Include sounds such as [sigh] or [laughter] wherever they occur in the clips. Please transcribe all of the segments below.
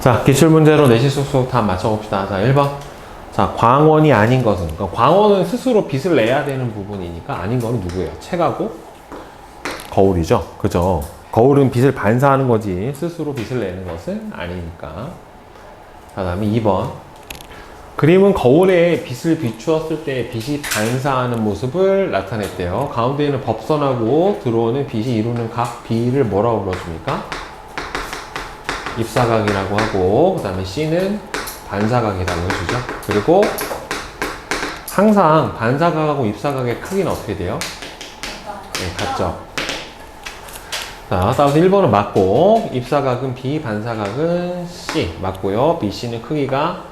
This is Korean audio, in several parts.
자, 기출문제로 내실 쏙쏙 다 맞춰봅시다. 자, 1번. 자, 광원이 아닌 것은. 그러니까 광원은 스스로 빚을 내야 되는 부분이니까 아닌 거는 누구예요? 책하고 거울이죠. 그죠? 거울은 빚을 반사하는 거지. 스스로 빚을 내는 것은 아니니까. 자, 다음에 2번. 그림은 거울에 빛을 비추었을 때 빛이 반사하는 모습을 나타냈대요. 가운데에는 법선하고 들어오는 빛이 이루는 각 B를 뭐라고 불러줍니까? 입사각이라고 하고 그 다음에 C는 반사각이라고 해주죠. 그리고 항상 반사각하고 입사각의 크기는 어떻게 돼요? 네, 같죠. 자, 따라서 1번은 맞고 입사각은 B, 반사각은 C 맞고요. BC는 크기가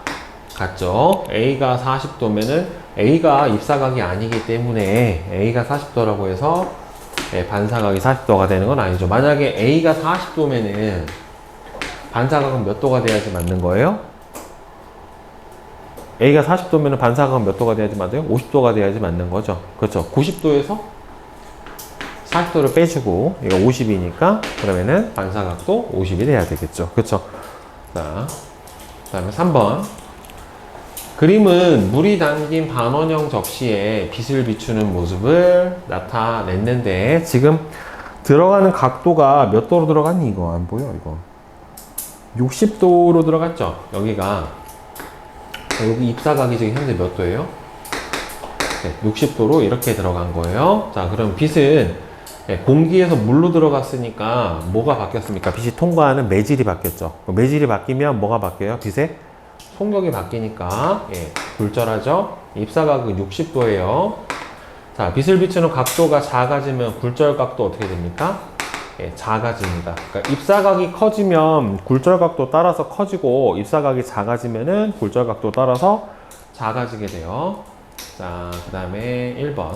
같죠. A가 40도면은 A가 입사각이 아니기 때문에 A가 40도라고 해서 네, 반사각이 40도가 되는 건 아니죠. 만약에 A가 40도면은 반사각은 몇 도가 돼야지 맞는 거예요? A가 40도면 반사각은 몇 도가 돼야지 맞아요? 50도가 돼야지 맞는 거죠. 그렇죠. 90도에서 40도를 빼주고 얘가 50이니까 그러면은 반사각도 50이 돼야 되겠죠. 그렇죠. 자, 그 다음에 3번. 그림은 물이 담긴 반원형 접시에 빛을 비추는 모습을 나타냈는데 지금 들어가는 각도가 몇 도로 들어갔니 이거 안 보여 이거 60도로 들어갔죠 여기가 여기 입사각이 지금 현재 몇 도예요? 네, 60도로 이렇게 들어간 거예요 자 그럼 빛은 네, 공기에서 물로 들어갔으니까 뭐가 바뀌었습니까? 빛이 통과하는 매질이 바뀌었죠 매질이 바뀌면 뭐가 바뀌어요? 빛의 속력이 바뀌니까 예, 굴절하죠. 입사각은 60도예요. 자, 빛을 비추는 각도가 작아지면 굴절 각도 어떻게 됩니까? 예, 작아집니다. 그러니까 입사각이 커지면 굴절 각도 따라서 커지고 입사각이 작아지면은 굴절 각도 따라서 작아지게 돼요. 자, 그 다음에 1번.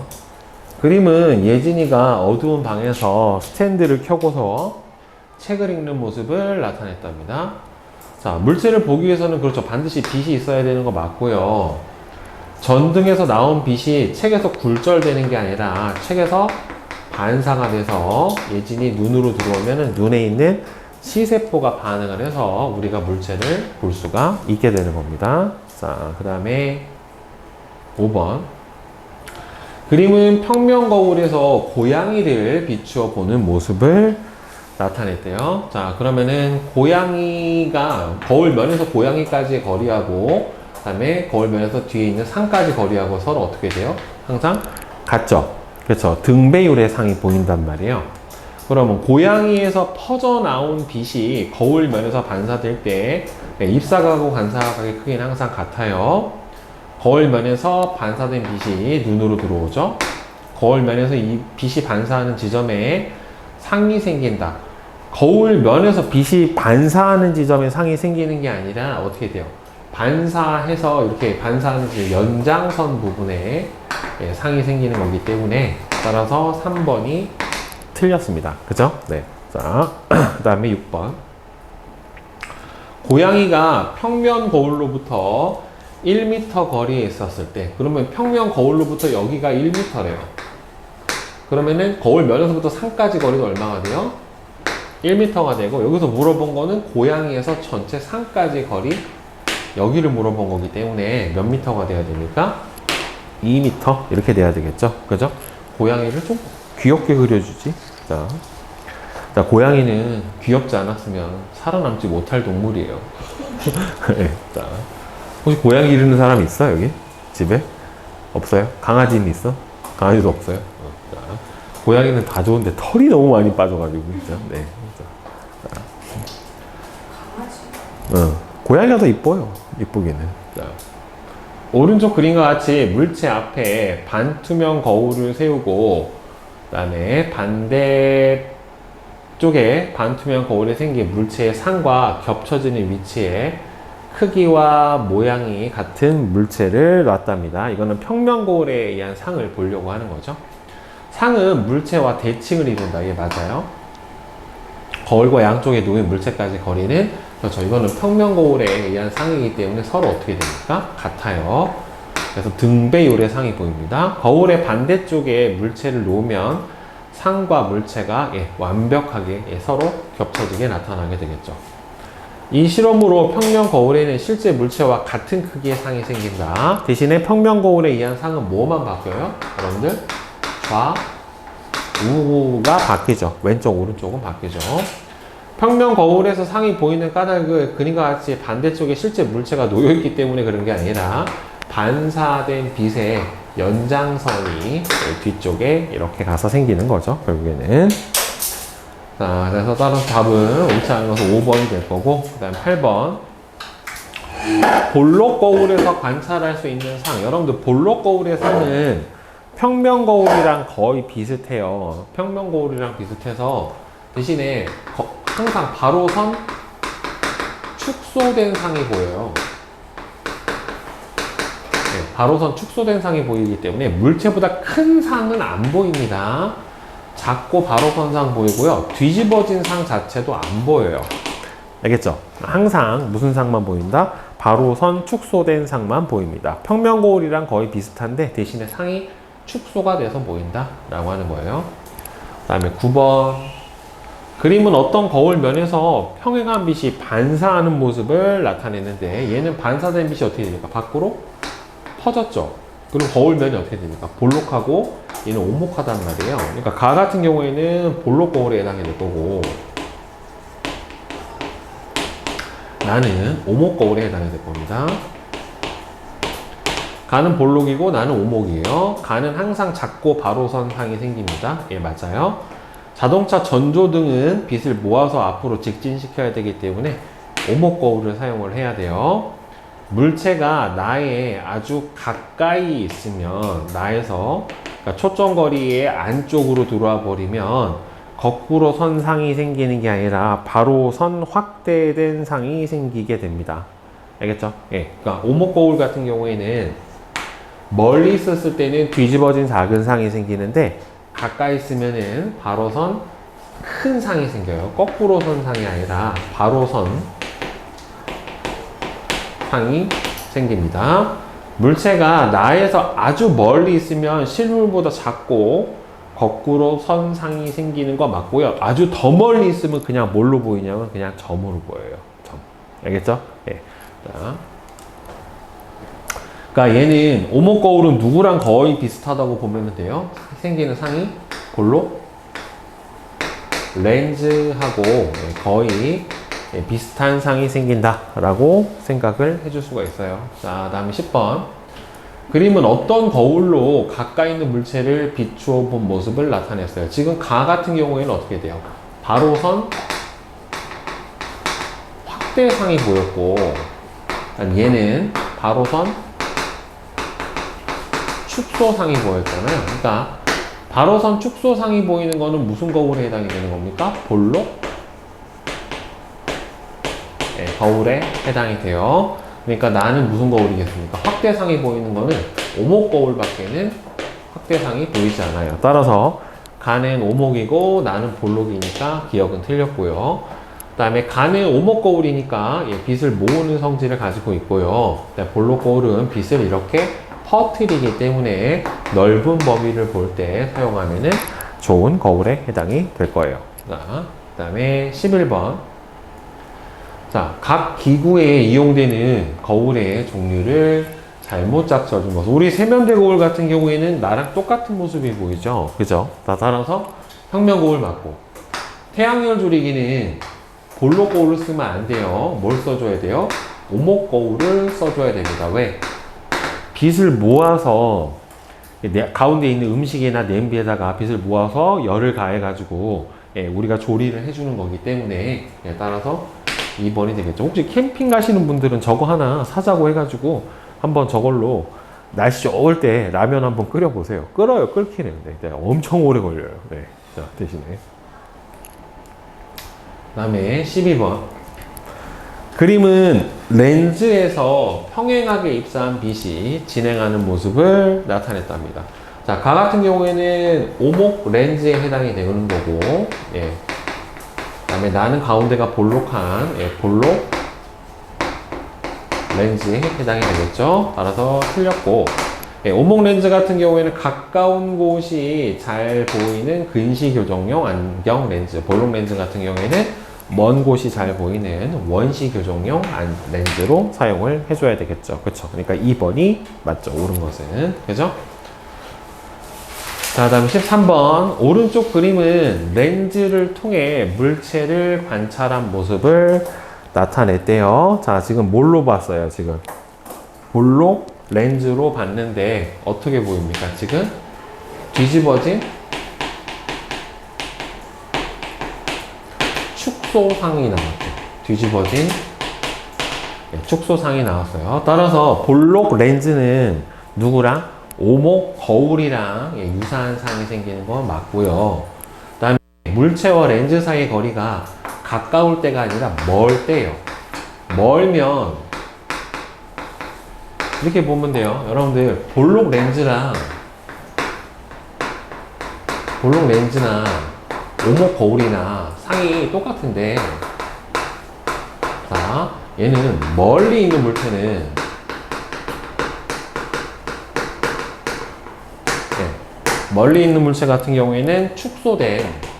그림은 예진이가 어두운 방에서 스탠드를 켜고서 책을 읽는 모습을 나타냈답니다. 자, 물체를 보기 위해서는 그렇죠. 반드시 빛이 있어야 되는 거 맞고요. 전등에서 나온 빛이 책에서 굴절되는 게 아니라 책에서 반사가 돼서 예진이 눈으로 들어오면 눈에 있는 시세포가 반응을 해서 우리가 물체를 볼 수가 있게 되는 겁니다. 자, 그 다음에 5번. 그림은 평면 거울에서 고양이를 비추어 보는 모습을 나타냈대요. 자, 그러면은 고양이가 거울 면에서 고양이까지의 거리하고 그 다음에 거울 면에서 뒤에 있는 상까지 거리하고 서로 어떻게 돼요? 항상 같죠. 그렇죠. 등배율의 상이 보인단 말이에요. 그러면 고양이에서 퍼져 나온 빛이 거울 면에서 반사될 때 네, 입사각하고 반사각의 크기는 항상 같아요. 거울 면에서 반사된 빛이 눈으로 들어오죠. 거울 면에서 이 빛이 반사하는 지점에 상이 생긴다. 거울 면에서 빛이 반사하는 지점에 상이 생기는 게 아니라 어떻게 돼요? 반사해서 이렇게 반사하는 그 연장선 부분에 예, 상이 생기는 거기 때문에 따라서 3번이 틀렸습니다. 그죠? 네. 자, 그 다음에 6번. 고양이가 평면 거울로부터 1m 거리에 있었을 때, 그러면 평면 거울로부터 여기가 1m래요. 그러면은 거울 면에서부터 상까지 거리가 얼마가 돼요? 1m가 되고 여기서 물어본 거는 고양이에서 전체 상까지 거리 여기를 물어본 거기 때문에 몇 미터가 돼야 됩니까? 2m 이렇게 돼야 되겠죠 그죠? 고양이를 좀 귀엽게 그려주지 자, 자 고양이는 귀엽지 않았으면 살아남지 못할 동물이에요 네, [laughs] 자, 혹시 고양이 기르는 사람 있어 여기? 집에? 없어요? 강아지는 있어? 강아지도 없어요? 어, 자, 고양이는 다 좋은데 털이 너무 많이 빠져가지고 진짜 네. 어, 고양이가 더 이뻐요. 이쁘기는. 자. 오른쪽 그림과 같이 물체 앞에 반투명 거울을 세우고, 그 다음에 반대 쪽에 반투명 거울에 생긴 물체의 상과 겹쳐지는 위치에 크기와 모양이 같은 물체를 놨답니다. 이거는 평면 거울에 의한 상을 보려고 하는 거죠. 상은 물체와 대칭을 이룬다. 이게 맞아요. 거울과 양쪽에 놓인 물체까지 거리는 그렇죠. 이거는 평면 거울에 의한 상이기 때문에 서로 어떻게 됩니까? 같아요. 그래서 등배율의 상이 보입니다. 거울의 반대쪽에 물체를 놓으면 상과 물체가 예, 완벽하게 예, 서로 겹쳐지게 나타나게 되겠죠. 이 실험으로 평면 거울에는 실제 물체와 같은 크기의 상이 생긴다. 대신에 평면 거울에 의한 상은 뭐만 바뀌어요? 여러분들 좌 우가 바뀌죠. 왼쪽 오른쪽은 바뀌죠. 평면 거울에서 상이 보이는 까닭은 그림과 같이 반대쪽에 실제 물체가 놓여 있기 때문에 그런 게 아니라 반사된 빛의 연장선이 뒤쪽에 이렇게 가서 생기는 거죠. 결국에는. 자, 그래서 따라서 답은 옳지 것은 5번이 될 거고, 그 다음 8번. 볼록 거울에서 관찰할 수 있는 상. 여러분들 볼록 상은 평면 거울이랑 거의 비슷해요. 평면 거울이랑 비슷해서 대신에 거- 항상 바로선 축소된 상이 보여요. 네, 바로선 축소된 상이 보이기 때문에 물체보다 큰 상은 안 보입니다. 작고 바로선 상 보이고요. 뒤집어진 상 자체도 안 보여요. 알겠죠? 항상 무슨 상만 보인다? 바로선 축소된 상만 보입니다. 평면 거울이랑 거의 비슷한데 대신에 상이 축소가 돼서 보인다 라고 하는 거예요. 그 다음에 9번 그림은 어떤 거울 면에서 평행한 빛이 반사하는 모습을 나타내는데 얘는 반사된 빛이 어떻게 됩니까? 밖으로 퍼졌죠. 그럼 거울 면이 어떻게 됩니까? 볼록하고 얘는 오목하단 말이에요. 그러니까 가 같은 경우에는 볼록 거울에 해당이 될 거고 나는 오목 거울에 해당이 될 겁니다. 가는 볼록이고 나는 오목이에요. 가는 항상 작고 바로선 상이 생깁니다. 예, 맞아요. 자동차 전조 등은 빛을 모아서 앞으로 직진시켜야 되기 때문에 오목 거울을 사용을 해야 돼요. 물체가 나에 아주 가까이 있으면 나에서 그러니까 초점 거리의 안쪽으로 들어와 버리면 거꾸로 선 상이 생기는 게 아니라 바로 선 확대된 상이 생기게 됩니다. 알겠죠? 예. 그러니까 오목 거울 같은 경우에는 멀리 있었을 때는 뒤집어진 작은 상이 생기는데 가까이 있으면은 바로선 큰 상이 생겨요. 거꾸로 선 상이 아니라 바로선 상이 생깁니다. 물체가 나에서 아주 멀리 있으면 실물보다 작고 거꾸로 선 상이 생기는 거 맞고요. 아주 더 멀리 있으면 그냥 뭘로 보이냐면 그냥 점으로 보여요. 점. 알겠죠? 예. 자. 그러니까 얘는 오목 거울은 누구랑 거의 비슷하다고 보면 돼요. 생기는 상이 볼록 렌즈하고 예, 거의 예, 비슷한 상이 생긴다라고 생각을 해줄 수가 있어요. 자, 다음에 10번. 그림은 어떤 거울로 가까이 있는 물체를 비추어 본 모습을 나타냈어요. 지금 가 같은 경우에는 어떻게 돼요? 바로선 확대상이 보였고, 얘는 바로선 축소상이 보였잖아요. 그러니까 바로선 축소상이 보이는 거는 무슨 거울에 해당이 되는 겁니까? 볼록 네, 거울에 해당이 돼요. 그러니까 나는 무슨 거울이겠습니까? 확대상이 보이는 거는 오목 거울 밖에는 확대상이 보이지 않아요. 따라서 가는 오목이고 나는 볼록이니까 기억은 틀렸고요. 그 다음에 가는 오목 거울이니까 예, 빛을 모으는 성질을 가지고 있고요. 그다음에 볼록 거울은 빛을 이렇게 퍼뜨리기 때문에 넓은 범위를 볼 때 사용하면은 좋은 거울에 해당이 될 거예요. 자, 그 다음에 11번. 자, 각 기구에 이용되는 거울의 종류를 잘못 모습. 우리 세면대 거울 같은 경우에는 나랑 똑같은 모습이 보이죠? 그죠? 자, 따라서 평면 거울 맞고. 태양열 줄이기는 볼록 거울을 쓰면 안 돼요. 뭘 써줘야 돼요? 오목 거울을 써줘야 됩니다. 왜? 빛을 모아서 내- 가운데 있는 음식이나 냄비에다가 빛을 모아서 열을 가해가지고 예, 우리가 조리를 해주는 거기 때문에 예, 따라서 2번이 되겠죠. 혹시 캠핑 가시는 분들은 저거 하나 사자고 해가지고 한번 저걸로 날씨 좋을 때 라면 한번 끓여보세요. 끓어요, 끓기는. 네, 네, 엄청 오래 걸려요. 네, 자, 대신에. 그 다음에 12번. 그림은 렌즈에서 평행하게 입사한 빛이 진행하는 모습을 나타냈답니다. 자, 가 같은 경우에는 오목 렌즈에 해당이 되는 거고, 예. 그 다음에 나는 가운데가 볼록한, 예, 볼록 렌즈에 해당이 되겠죠. 따라서 틀렸고, 예, 오목 렌즈 같은 경우에는 가까운 곳이 잘 보이는 근시 교정용 안경 렌즈, 볼록 렌즈 같은 경우에는 먼 곳이 잘 보이는 원시 교정용 안- 렌즈로 사용을 해줘야 되겠죠. 그쵸? 그러니까 2번이 맞죠. 옳은 것은. 그죠? 자, 다음 13번. 오른쪽 그림은 렌즈를 통해 물체를 관찰한 모습을 나타냈대요. 자, 지금 뭘로 봤어요, 지금? 볼록 렌즈로 봤는데 어떻게 보입니까? 지금 뒤집어진 축소상이 나왔죠. 뒤집어진 네, 축소상이 나왔어요. 따라서 볼록 렌즈는 누구랑 오목 거울이랑 예, 유사한 상이 생기는 건 맞고요. 그 다음에 물체와 렌즈 사이의 거리가 가까울 때가 아니라 멀 때요. 멀면 이렇게 보면 돼요. 여러분들 볼록 렌즈랑 볼록 렌즈나 오목 거울이나 상이 똑같은데 자 얘는 멀리 있는 물체는 네, 멀리 있는 물체 같은 경우에는 축소된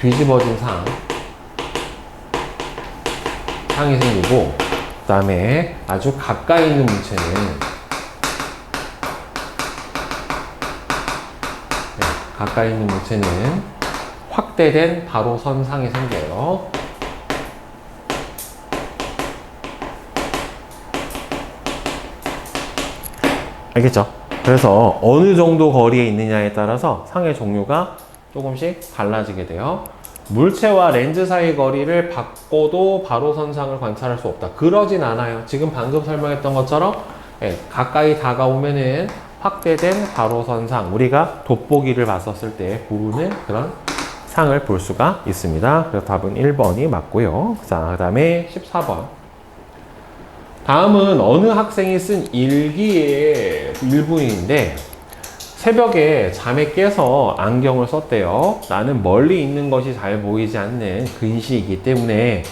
뒤집어진 상 상이 생기고 그 다음에 아주 가까이 있는 물체는 네, 가까이 있는 물체는 확대된 바로 선상이 생겨요. 알겠죠? 그래서 어느 정도 거리에 있느냐에 따라서 상의 종류가 조금씩 달라지게 돼요. 물체와 렌즈 사이 거리를 바꿔도 바로 선상을 관찰할 수 없다. 그러진 않아요. 지금 방금 설명했던 것처럼 예, 가까이 다가오면은 확대된 바로 선상 우리가 돋보기를 봤었을 때 부르는 그런 상을 볼 수가 있습니다. 그래서 답은 1번이 맞고요. 자, 그 다음에 14번. 다음은 어느 학생이 쓴 일기의 일부인데 새벽에 잠에 깨서 안경을 썼대요. 나는 멀리 있는 것이 잘 보이지 않는 근시이기 때문에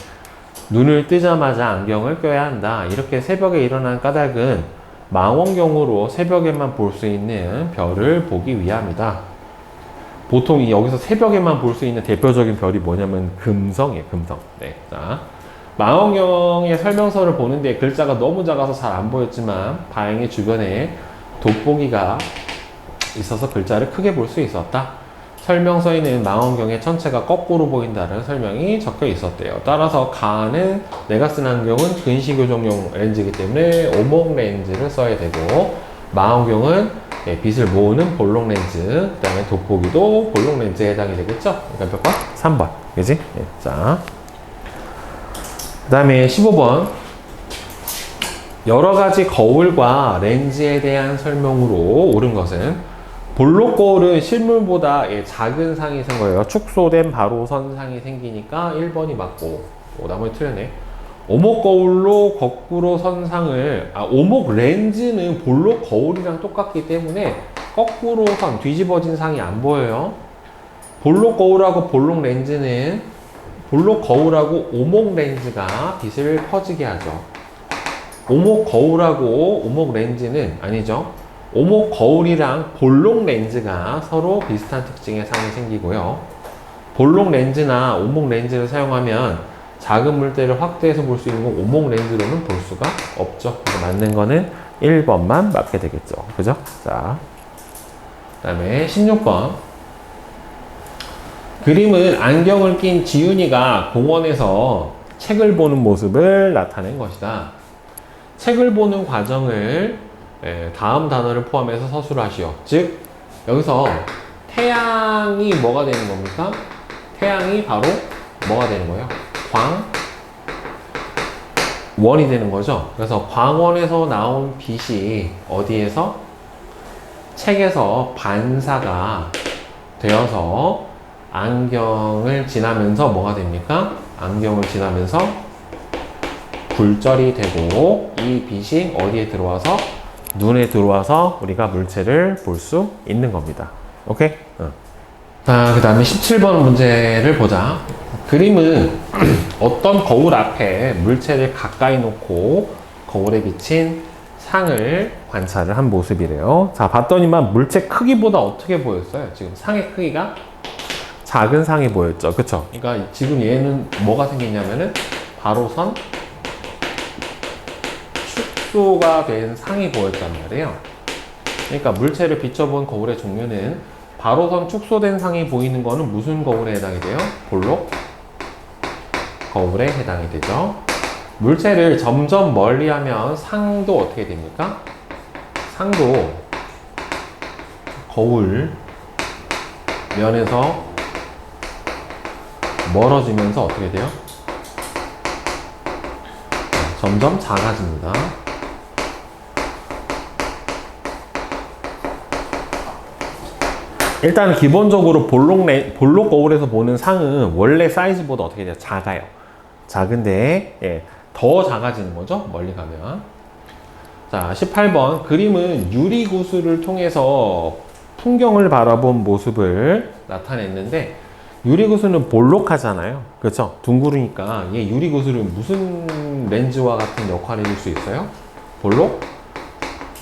눈을 뜨자마자 안경을 껴야 한다. 이렇게 새벽에 일어난 까닭은 망원경으로 새벽에만 볼 수 있는 별을 보기 위함이다. 보통 이 여기서 새벽에만 볼 수 있는 대표적인 별이 뭐냐면 금성이에요, 금성. 네. 자. 망원경의 설명서를 보는데 글자가 너무 작아서 잘 안 보였지만 다행히 주변에 돋보기가 있어서 글자를 크게 볼 수 있었다. 설명서에는 망원경의 천체가 거꾸로 보인다는 설명이 적혀 있었대요. 따라서 가는 내가 쓴 안경은 근시교정용 렌즈이기 때문에 오목 렌즈를 써야 되고 망원경은 예, 빛을 모으는 볼록 렌즈, 그 다음에 돋보기도 볼록 렌즈에 해당이 되겠죠? 그러니까 몇 번? 3번. 그지? 예, 자. 그 다음에 15번. 여러 가지 거울과 렌즈에 대한 설명으로 옳은 것은 볼록 거울은 실물보다 예, 작은 상이 생 거예요 축소된 바로 선 상이 생기니까 1번이 맞고 오, 나머지 틀렸네. 오목 거울로 거꾸로 선상을 아 오목 렌즈는 볼록 거울이랑 똑같기 때문에 거꾸로 선 뒤집어진 상이 안 보여요. 볼록 거울하고 볼록 렌즈는 볼록 거울하고 오목 렌즈가 빛을 퍼지게 하죠. 오목 거울하고 오목 렌즈는 아니죠. 오목 거울이랑 볼록 렌즈가 서로 비슷한 특징의 상이 생기고요. 볼록 렌즈나 오목 렌즈를 사용하면 작은 물체를 확대해서 볼 수 있는 건 오목 렌즈로는 볼 수가 없죠. 맞는 거는 1번만 맞게 되겠죠. 그죠? 자. 그 다음에 16번. 그림은 안경을 낀 지윤이가 공원에서 책을 보는 모습을 나타낸 것이다. 책을 보는 과정을 예, 다음 단어를 포함해서 서술하시오. 즉, 여기서 태양이 뭐가 되는 겁니까? 태양이 바로 뭐가 되는 거예요? 광, 원이 되는 거죠. 그래서 광원에서 나온 빛이 어디에서? 책에서 반사가 되어서 안경을 지나면서 뭐가 됩니까? 안경을 지나면서 굴절이 되고 이 빛이 어디에 들어와서 눈에 들어와서 우리가 물체를 볼 수 있는 겁니다. 오케이? 응. 자, 그 다음에 17번 문제를 보자. 그림은 [clears throat] 어떤 거울 앞에 물체를 가까이 놓고 거울에 비친 상을 관찰을 한 모습이래요. 자, 봤더니만 물체 크기보다 어떻게 보였어요? 지금 상의 크기가 작은 상이 보였죠. 그쵸? 그러니까 지금 얘는 뭐가 생겼냐면은 바로선 축소가 된 상이 보였단 말이에요. 그러니까 물체를 비춰본 거울의 종류는 바로선 축소된 상이 보이는 거는 무슨 거울에 해당이 돼요? 볼록 거울에 해당이 되죠. 물체를 점점 멀리하면 상도 어떻게 됩니까? 상도 거울 면에서 멀어지면서 어떻게 돼요? 점점 작아집니다. 일단 기본적으로 볼록, 레, 볼록 거울에서 보는 상은 원래 사이즈보다 어떻게 돼요? 작아요. 작은데 예, 더 작아지는 거죠. 멀리 가면. 자, 18번 그림은 유리 구슬을 통해서 풍경을 바라본 모습을 나타냈는데 유리 구슬은 볼록하잖아요. 그렇죠? 둥그러니까 얘 유리 구슬은 무슨 렌즈와 같은 역할을 해줄 수 있어요? 볼록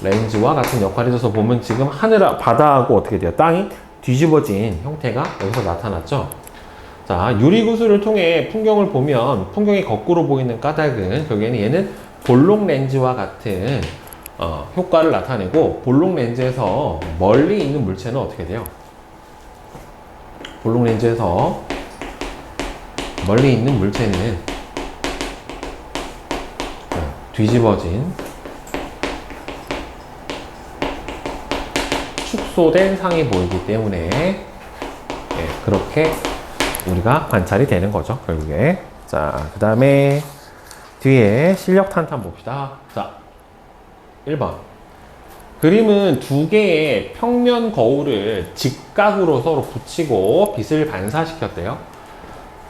렌즈와 같은 역할을 해줘서 보면 지금 하늘 바다하고 어떻게 돼요? 땅이 뒤집어진 형태가 여기서 나타났죠. 자, 유리구슬을 통해 풍경을 보면 풍경이 거꾸로 보이는 까닭은 결국에는 얘는 볼록 렌즈와 같은 어, 효과를 나타내고 볼록 렌즈에서 멀리 있는 물체는 어떻게 돼요? 볼록 렌즈에서 멀리 있는 물체는 어, 뒤집어진 축소된 상이 보이기 때문에 예, 그렇게 우리가 관찰이 되는 거죠, 결국에. 자, 그 다음에 뒤에 실력 탄탄 봅시다. 자, 1번. 그림은 두 개의 평면 거울을 직각으로 서로 붙이고 빛을 반사시켰대요.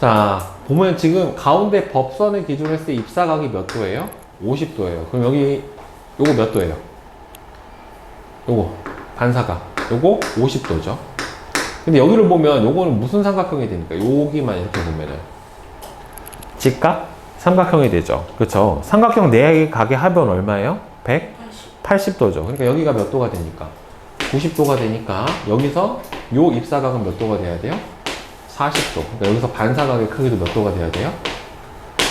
자, 보면 지금 가운데 법선을 기준으로 했을 때 입사각이 몇 도예요? 50도예요. 그럼 여기 요거 몇 도예요? 요거 반사각. 요거 50도죠. 근데 여기를 보면 요거는 무슨 삼각형이 되니까 여기만 이렇게 보면은 직각 삼각형이 되죠. 그렇죠? 삼각형 네 각의 합은 얼마예요? 180 도죠. 그러니까 여기가 몇 도가 되니까 90도가 되니까 여기서 요 입사각은 몇 도가 돼야 돼요? 40도. 그러니까 여기서 반사각의 크기도 몇 도가 돼야 돼요?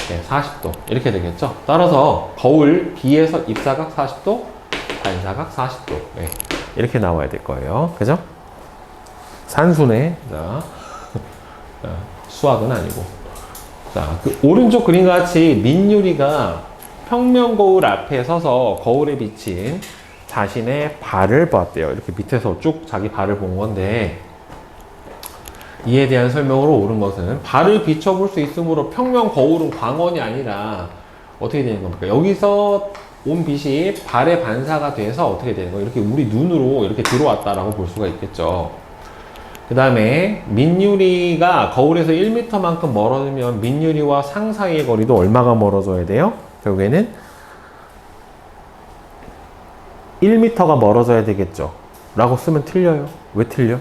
네, 40도. 이렇게 되겠죠? 따라서 거울 B에서 입사각 40도, 반사각 40도. 네, 이렇게 나와야 될 거예요. 그죠? 산수네. 자, 자, 수학은 아니고. 자, 그 오른쪽 그림과 같이 민유리가 평면 거울 앞에 서서 거울에 비친 자신의 발을 보았대요. 이렇게 밑에서 쭉 자기 발을 본 건데, 이에 대한 설명으로 옳은 것은 발을 비춰볼 수 있으므로 평면 거울은 광원이 아니라 어떻게 되는 겁니까? 여기서 온 빛이 발에 반사가 돼서 어떻게 되는 거예요? 이렇게 우리 눈으로 이렇게 들어왔다라고 볼 수가 있겠죠. 그 다음에 민유리가 거울에서 1m만큼 멀어지면 민유리와 상 사이의 거리도 얼마가 멀어져야 돼요? 결국에는 1m가 멀어져야 되겠죠. 라고 쓰면 틀려요. 왜 틀려?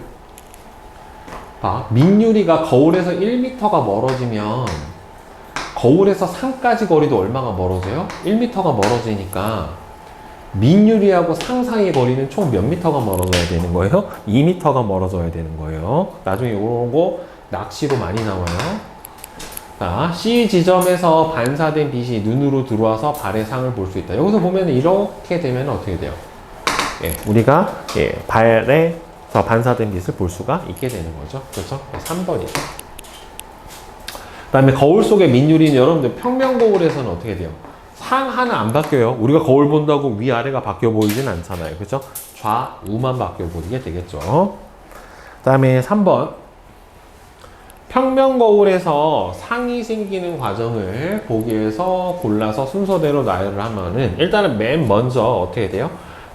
봐. 민유리가 거울에서 1m가 멀어지면 거울에서 상까지 거리도 얼마가 멀어져요? 1m가 멀어지니까 민유리하고 상 사이의 거리는 총 몇 미터가 멀어져야 되는 거예요? 2미터가 멀어져야 되는 거예요. 나중에 이거 낚시로 많이 나와요. 자, C 지점에서 반사된 빛이 눈으로 들어와서 발의 상을 볼 수 있다. 여기서 보면 이렇게 되면 어떻게 돼요? 예, 우리가 예, 발에서 반사된 빛을 볼 수가 있게 되는 거죠. 그렇죠? 3번이죠. 그 다음에 거울 속의 민유리는 여러분들 평면 거울에서는 어떻게 돼요? 상 하나 안 바뀌어요. 우리가 거울 본다고 위아래가 바뀌어 보이진 않잖아요. 그죠? 좌우만 바뀌어 보이게 되겠죠. 그 다음에 3번. 평면 거울에서 상이 생기는 과정을 보기 위해서 골라서 순서대로 나열을 하면은 일단은 맨 먼저 어떻게 돼요?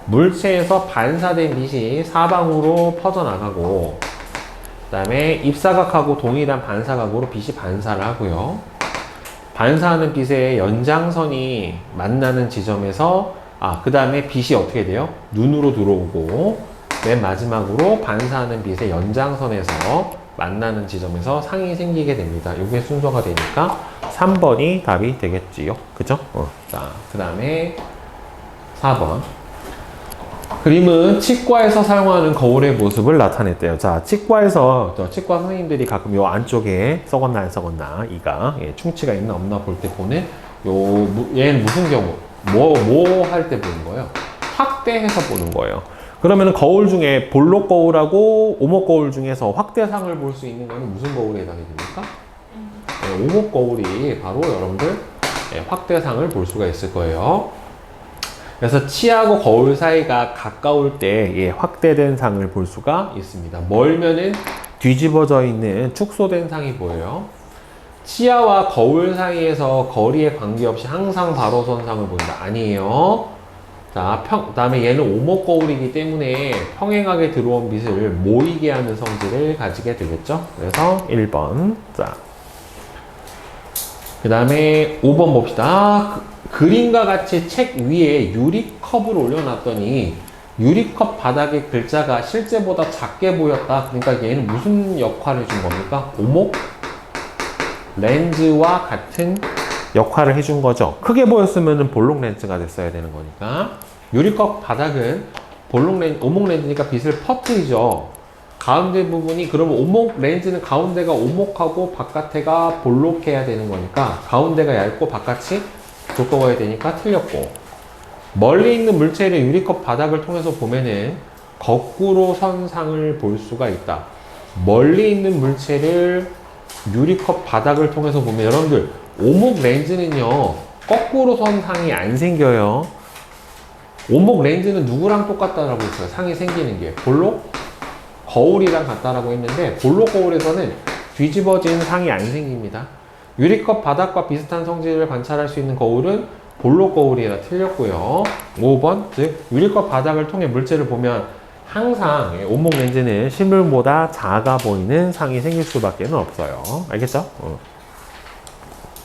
물체에서 반사된 빛이 사방으로 퍼져나가고 그 다음에 입사각하고 동일한 반사각으로 빛이 반사를 하고요. 반사하는 빛의 연장선이 만나는 지점에서 아, 그 다음에 빛이 어떻게 돼요? 눈으로 들어오고 맨 마지막으로 반사하는 빛의 연장선에서 만나는 지점에서 상이 생기게 됩니다. 이게 순서가 되니까 3번이 답이 되겠지요. 그죠? 어. 자, 그 다음에 4번. 그림은 치과에서 사용하는 거울의 모습을 나타냈대요. 자, 치과에서 저 치과 선생님들이 가끔 요 안쪽에 썩었나 안 썩었나 이가 예, 충치가 있나 없나 볼 때 보는 요 무- 얘는 무슨 경우 뭐 뭐 할 때 보는 거예요? 확대해서 보는 거예요. 그러면 거울 중에 볼록 거울하고 오목 거울 중에서 확대상을 볼 수 있는 거는 무슨 거울에 해당이 됩니까? 네, 오목 거울이 바로 여러분들 예, 확대상을 볼 수가 있을 거예요. 그래서 치하고 거울 사이가 가까울 때 예, 확대된 상을 볼 수가 있습니다. 멀면은 뒤집어져 있는 축소된 상이 보여요. 치아와 거울 사이에서 거리에 관계없이 항상 바로 선 상을 본다. 아니에요. 자, 평, 다음에 얘는 오목 거울이기 때문에 평행하게 들어온 빛을 모이게 하는 성질을 가지게 되겠죠. 그래서 1번. 자. 그 다음에 5번 봅시다. 그, 그림과 같이 책 위에 유리컵을 올려놨더니 유리컵 바닥에 글자가 실제보다 작게 보였다. 그러니까 얘는 무슨 역할을 준 겁니까? 오목 렌즈와 같은 역할을 해준 거죠. 크게 보였으면 볼록 렌즈가 됐어야 되는 거니까. 유리컵 바닥은 볼록 렌즈, 오목 렌즈니까 빛을 퍼뜨리죠. 가운데 부분이 그러면 오목 렌즈는 가운데가 오목하고 바깥에가 볼록해야 되는 거니까 가운데가 얇고 바깥이 두꺼워야 되니까 틀렸고 멀리 있는 물체를 유리컵 바닥을 통해서 보면은 거꾸로 선상을 볼 수가 있다. 멀리 있는 물체를 유리컵 바닥을 통해서 보면 여러분들 오목 렌즈는요 거꾸로 선상이 안 생겨요. 오목 렌즈는 누구랑 똑같다라고 했어요? 상이 생기는 게 볼록 거울이랑 같다라고 했는데 볼록 거울에서는 뒤집어진 상이 안 생깁니다. 유리컵 바닥과 비슷한 성질을 관찰할 수 있는 거울은 볼록 거울이라 틀렸고요. 5번 즉 유리컵 바닥을 통해 물체를 보면 항상 예, 온목 렌즈는 실물보다 작아 보이는 상이 생길 수밖에 없어요. 알겠죠? 어.